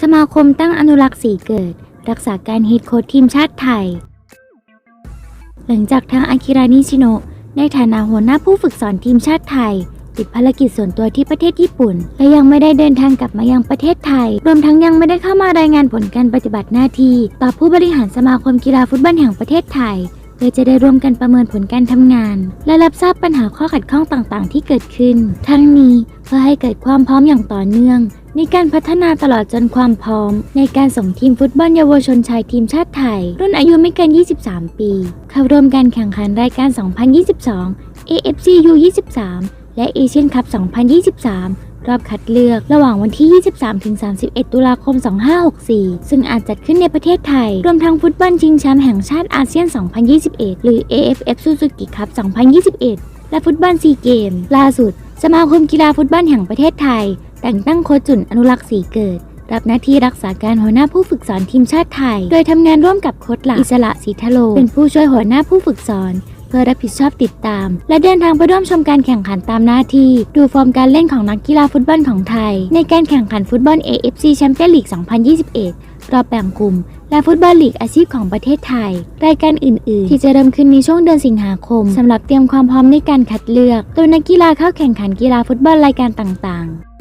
สมาคมตั้งอนุรักษ์สีเกิด รักษาการเฮดโค้ชทีมชาติไทย หลังจากทางอากิรานิชิโนะในฐานะหัวหน้าผู้ฝึกสอนทีมชาติไทย ติดภารกิจส่วนตัวที่ประเทศญี่ปุ่น และยังไม่ได้เดินทางกลับมายังประเทศไทย รวมทั้งยังไม่ได้เข้ามารายงานผลการปฏิบัติหน้าที่ ต่อผู้บริหารสมาคมกีฬาฟุตบอลแห่งประเทศไทย พื่อจะได้ร่วมกันประเมินผลการทำงาน และรับทราบปัญหาข้อขัดข้องต่างๆ ที่เกิดขึ้น ทั้งนี้เพื่อให้เกิดความพร้อมอย่างต่อเนื่อง ในการพัฒนาตลอดจนความพร้อม ในการส่งทีมฟุตบอลเยาวชนชายทีมชาติไทย รุ่นอายุไม่เกิน 23 ปี เข้าร่วมการแข่งขันรายการ 2022 AFC U23 และเอเชียนคัพ2023 รอบคัดเลือกระหว่างวันที่ 23-31 ตุลาคม 2564 ซึ่งอาจจัดขึ้นในประเทศไทย รวมทั้งฟุตบอลชิงแชมป์แห่งชาติอาเซียน 2021 หรือ AFF Suzuki Cup 2021 และฟุตบอลซีเกม ล่าสุด สมาคมกีฬาฟุตบอลแห่งประเทศไทย แต่งตั้งโค้ชจุนอนุรักษ์สีเกิด รับหน้าที่รักษาการหัวหน้าผู้ฝึกสอนทีมชาติไทย โดยทำงานร่วมกับโค้ชหลักอิสระศรีทะโล เป็นผู้ช่วยหัวหน้าผู้ฝึกสอน เพื่อรับผิดชอบติดตาม และเดินทางไปร่วมชมการแข่งขันตามหน้าที่ ดูฟอร์มการเล่นของนักกีฬาฟุตบอลของไทย ในการแข่งขันฟุตบอล AFC แชมเปี้ยนลีก 2021 รอบแบ่งกลุ่ม และฟุตบอลลีกอาชีพของประเทศไทย รายการอื่น ๆ ที่จะเริ่มขึ้นในช่วงเดือนสิงหาคมสำหรับเตรียมความพร้อมในการคัดเลือก ตัวนักกีฬาเข้าแข่งขันกีฬาฟุตบอลรายการต่าง ๆ